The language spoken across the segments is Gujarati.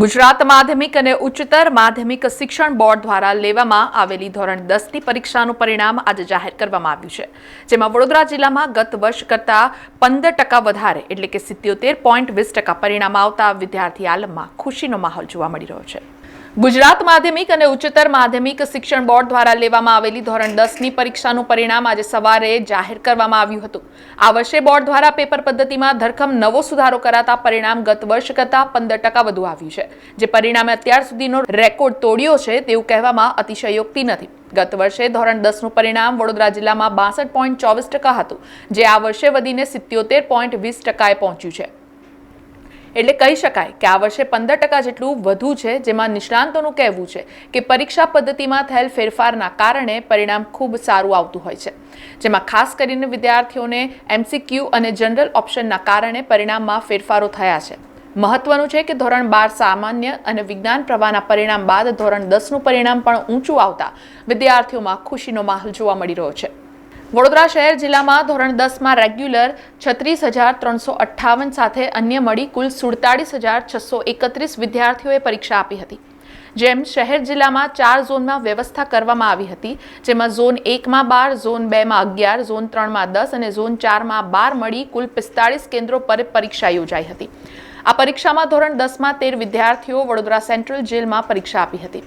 ગુજરાત માધ્યમિક અને ઉચ્ચતર માધ્યમિક શિક્ષણ બોર્ડ દ્વારા લેવામાં આવેલી ધોરણ દસની પરીક્ષાનું પરિણામ આજે જાહેર કરવામાં આવ્યું છે, જેમાં વડોદરા જિલ્લામાં ગત વર્ષ કરતાં પંદર ટકા વધારે એટલે કે સિત્યોતેર પોઈન્ટ વીસ ટકા પરિણામ આવતા વિદ્યાર્થી આલમમાં ખુશીનો માહોલ જોવા મળી રહ્યો છે. ગુજરાત માધ્યમિક અને ઉચ્ચતર માધ્યમિક શિક્ષણ બોર્ડ દ્વારા લેવામાં આવેલી ધોરણ દસની પરીક્ષાનું પરિણામ આજે સવારે જાહેર કરવામાં આવ્યું હતું. આ વર્ષે બોર્ડ દ્વારા પેપર પદ્ધતિમાં ધરખમ નવો સુધારો કરાતા પરિણામ ગત વર્ષ કરતાં પંદર ટકા વધુ આવ્યું છે, જે પરિણામે અત્યાર સુધીનો રેકોર્ડ તોડ્યો છે તેવું કહેવામાં અતિશયોક્તિ નથી. ગત વર્ષે ધોરણ દસનું પરિણામ વડોદરા જિલ્લામાં બાસઠ પોઈન્ટ ચોવીસ ટકા હતું, જે આ વર્ષે વધીને સિત્યોતેર પોઈન્ટ વીસ ટકાએ પહોંચ્યું છે. એટલે કહી શકાય કે આ વર્ષે પંદર ટકા જેટલું વધુ છે, જેમાં નિષ્ણાંતોનું કહેવું છે કે પરીક્ષા પદ્ધતિમાં થયેલ ફેરફારના કારણે પરિણામ ખૂબ સારું આવતું હોય છે. જેમાં ખાસ કરીને વિદ્યાર્થીઓને એમસીક્યુ અને જનરલ ઓપ્શનના કારણે પરિણામમાં ફેરફારો થયા છે. મહત્વનું છે કે ધોરણ બાર સામાન્ય અને વિજ્ઞાન પ્રવાહના પરિણામ બાદ ધોરણ દસનું પરિણામ પણ ઊંચું આવતા વિદ્યાર્થીઓમાં ખુશીનો માહોલ જોવા મળી રહ્યો છે. વડોદરા શહેર જિલ્લામાં ધોરણ દસમાં રેગ્યુલર છત્રીસ હજાર ત્રણસો અઠ્ઠાવન સાથે અન્ય મળી કુલ સુડતાળીસ હજાર છસો એકત્રીસ વિદ્યાર્થીઓએ પરીક્ષા આપી હતી. જેમ શહેર જિલ્લામાં ચાર ઝોનમાં વ્યવસ્થા કરવામાં આવી હતી, જેમાં ઝોન એકમાં બાર, ઝોન બેમાં અગિયાર, ઝોન ત્રણમાં દસ અને ઝોન ચારમાં બાર મળી કુલ પિસ્તાળીસ કેન્દ્રો પર પરીક્ષા યોજાઈ હતી. આ પરીક્ષામાં ધોરણ દસમાં તેર વિદ્યાર્થીઓ વડોદરા સેન્ટ્રલ જેલમાં પરીક્ષા આપી હતી.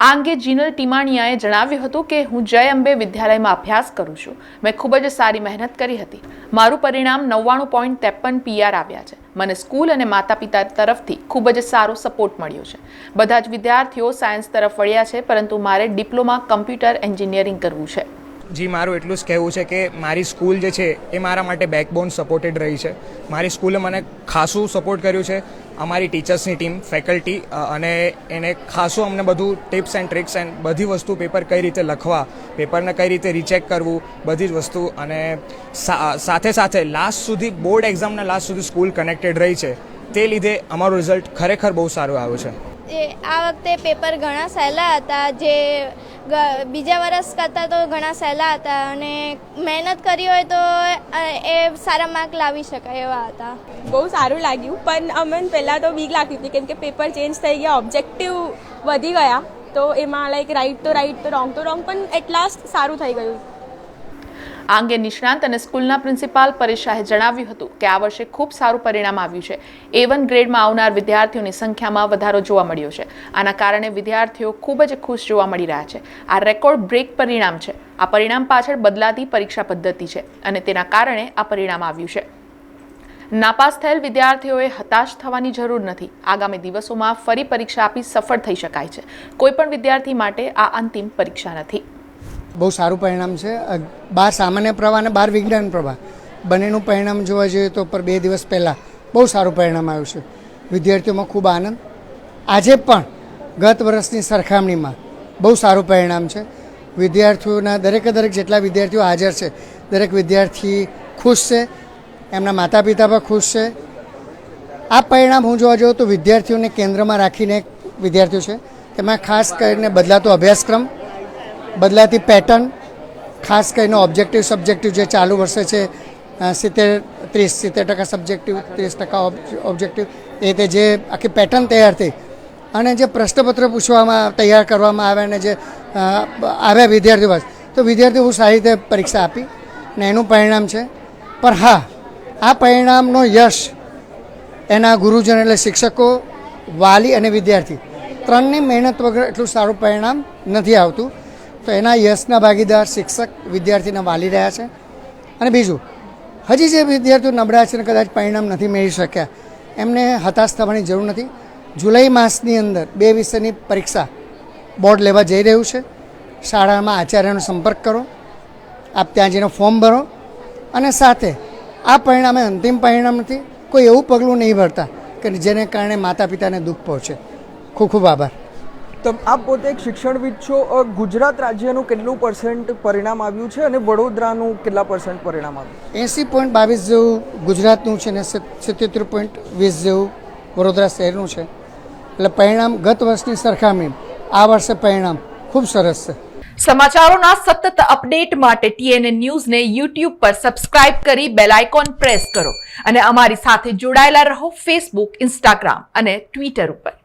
આ અંગે જીનલ ટીમાણિયાએ જણાવ્યું હતું કે, હું જય અંબે વિદ્યાલયમાં અભ્યાસ કરું છું. મેં ખૂબ જ સારી મહેનત કરી હતી. મારું પરિણામ નવ્વાણું પોઈન્ટ ત્રેપન પીઆર આવ્યા છે. મને સ્કૂલ અને માતા પિતા તરફથી ખૂબ જ સારો સપોર્ટ મળ્યો છે. બધા જ વિદ્યાર્થીઓ સાયન્સ તરફ વળ્યા છે, પરંતુ મારે ડિપ્લોમા કમ્પ્યુટર એન્જિનિયરિંગ કરવું છે. જી, મારું એટલું જ કહેવું છે કે મારી સ્કૂલ જે છે એ મારા માટે બેકબોન સપોર્ટેડ રહી છે. મારી સ્કૂલે મને ખાસું સપોર્ટ કર્યું છે. અમારી ટીચર્સની ટીમ ફેકલ્ટી અને એને ખાસું અમને બધું ટિપ્સ એન્ડ ટ્રિક્સ એન્ડ બધી વસ્તુ પેપર કઈ રીતે લખવા પેપરને કઈ રીતે રિચેક કરવું, બધી જ વસ્તુ. અને સાથે સાથે લાસ્ટ સુધી બોર્ડ એક્ઝામના લાસ્ટ સુધી સ્કૂલ કનેક્ટેડ રહી છે. તે લીધે અમારું રિઝલ્ટ ખરેખર બહુ સારું આવ્યું છે. આ વખતે પેપર ઘણા સહેલા હતા. જે બીજા વર્ષ કરતાં તો ઘણા સહેલા હતા અને મહેનત કરી હોય તો એ સારા માર્ક લાવી શકાય એવા હતા. બહુ સારું લાગ્યું. પણ અમને પહેલાં તો બીક લાગતી હતી કેમ કે પેપર ચેન્જ થઈ ગયા ઓબ્જેક્ટિવ વધી ગયા, તો એમાં લાઈક રાઈટ તો રાઈટ તો રોંગ તો રોંગ પણ એટ લાસ્ટ સારું થઈ ગયું. આ અંગે નિષ્ણાંત અને સ્કૂલના પ્રિન્સિપાલ પરેશ જણાવ્યું હતું કે આ વર્ષે ખૂબ સારું પરિણામ આવ્યું છે. એ વન ગ્રેડમાં આવનાર વિદ્યાર્થીઓની સંખ્યામાં વધારો જોવા મળ્યો છે. આના કારણે વિદ્યાર્થીઓ ખૂબ જ ખુશ જોવા મળી રહ્યા છે. આ રેકોર્ડ બ્રેક પરિણામ છે. આ પરિણામ પાછળ બદલાતી પરીક્ષા પદ્ધતિ છે અને તેના કારણે આ પરિણામ આવ્યું છે. નાપાસ થયેલ વિદ્યાર્થીઓએ હતાશ થવાની જરૂર નથી. આગામી દિવસોમાં ફરી પરીક્ષા આપી સફળ થઈ શકાય છે. કોઈપણ વિદ્યાર્થી માટે આ અંતિમ પરીક્ષા નથી. બહુ સારું પરિણામ છે. બાર સામાન્ય પ્રવાહ અને બાર વિજ્ઞાન પ્રવાહ. બંનેનું પરિણામ જોવા જોઈએ તો પર બે દિવસ પહેલાં બહુ સારું પરિણામ આવ્યું છે. વિદ્યાર્થીઓમાં ખૂબ આનંદ. આજે પણ ગત વર્ષની સરખામણીમાં બહુ સારું પરિણામ છે. વિદ્યાર્થીઓના દરેકે દરેક જેટલા વિદ્યાર્થીઓ હાજર છે, દરેક વિદ્યાર્થી ખુશ છે, એમના માતા પિતા પણ ખુશ છે. આ પરિણામ હું જોવા જાઉં તો વિદ્યાર્થીઓને કેન્દ્રમાં રાખીને વિદ્યાર્થીઓ છે. તેમાં ખાસ કરીને બદલાતો અભ્યાસક્રમ બદલાતી પેટર્ન ખાસ કરીને ઓબ્જેક્ટિવ સબ્જેક્ટિવ જે ચાલુ વર્ષે છે સિત્તેર, ત્રીસ, સિત્તેર ટકા સબ્જેક્ટિવ ત્રીસ ટકા ઓબ્જેક્ટિવ એ રીતે જે આખી પેટર્ન તૈયાર થઈ. અને જે પ્રશ્નપત્ર પૂછવામાં, તૈયાર કરવામાં આવ્યા અને જે આવ્યા વિદ્યાર્થીઓ પાસે, તો વિદ્યાર્થીઓ હું સારી રીતે પરીક્ષા આપી ને એનું પરિણામ છે. પણ હા, આ પરિણામનો યશ એના ગુરુજન એટલે શિક્ષકો, વાલી અને વિદ્યાર્થી, ત્રણની મહેનત વગર એટલું સારું પરિણામ નથી આવતું. તો એના યશના ભાગીદાર, શિક્ષક વિદ્યાર્થીના વાલી રહ્યા છે. અને બીજું, હજી જે વિદ્યાર્થીઓ નબળા છે ને કદાચ પરિણામ નથી મેળવી શક્યા. એમને હતાશ થવાની જરૂર નથી. જુલાઈ માસની અંદર બે વિષયની પરીક્ષા બોર્ડ લેવા જઈ રહ્યું છે. શાળામાં આચાર્યનો સંપર્ક કરો. આપ ત્યાં જઈને ફોર્મ ભરો. અને સાથે આ પરિણામે અંતિમ પરિણામ નથી. કોઈ એવું પગલું નહીં ભરતા કે જેને કારણે માતા પિતાને દુઃખ પહોંચે. ખૂબ ખૂબ આભાર. તો આપ પોતે એક શિક્ષણવિદ છો ગુજરાત રાજ્યનું કેટલું પર્સન્ટ પરિણામ આવ્યું છે અને વડોદરાનું કેટલા પર્સન્ટ પરિણામ આવ્યું? એંસી પોઈન્ટ બાવીસ જેવું ગુજરાતનું છે ને સિત્યોતેર પોઈન્ટ વીસ જેવું વડોદરા શહેરનું છે. એટલે પરિણામ ગત વર્ષની સરખામણી આ વર્ષે પરિણામ ખૂબ સરસ છે. સમાચારોના સતત અપડેટ માટે ટીએનએ ન્યૂઝને યુટ્યુબ પર સબસ્ક્રાઇબ કરી બેલ આઇકોન પ્રેસ કરો અને અમારી સાથે જોડાયેલા રહો ફેસબુક ઇન્સ્ટાગ્રામ અને ટ્વિટર ઉપર.